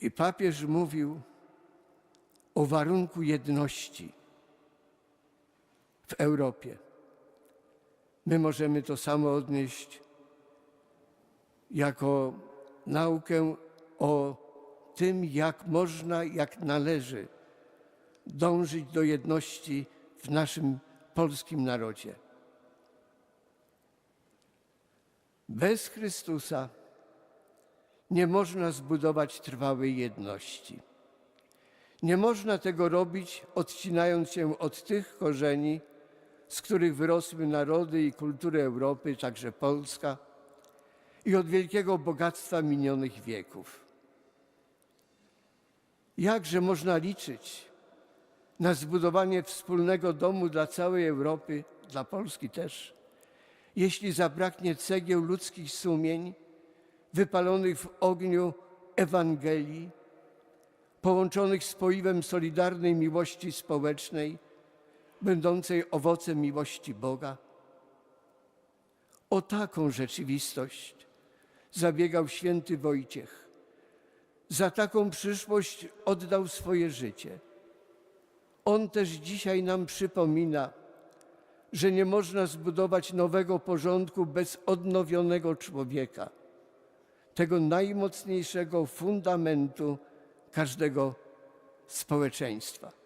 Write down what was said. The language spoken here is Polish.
I papież mówił o warunku jedności w Europie. My możemy to samo odnieść jako naukę o tym, jak można, jak należy dążyć do jedności w naszym polskim narodzie. Bez Chrystusa nie można zbudować trwałej jedności. Nie można tego robić, odcinając się od tych korzeni, z których wyrosły narody i kultury Europy, także Polska, i od wielkiego bogactwa minionych wieków. Jakże można liczyć na zbudowanie wspólnego domu dla całej Europy, dla Polski też, jeśli zabraknie cegieł ludzkich sumień wypalonych w ogniu Ewangelii, połączonych z poiwem solidarnej miłości społecznej, będącej owocem miłości Boga? O taką rzeczywistość zabiegał święty Wojciech. Za taką przyszłość oddał swoje życie. On też dzisiaj nam przypomina, że nie można zbudować nowego porządku bez odnowionego człowieka, tego najmocniejszego fundamentu każdego społeczeństwa.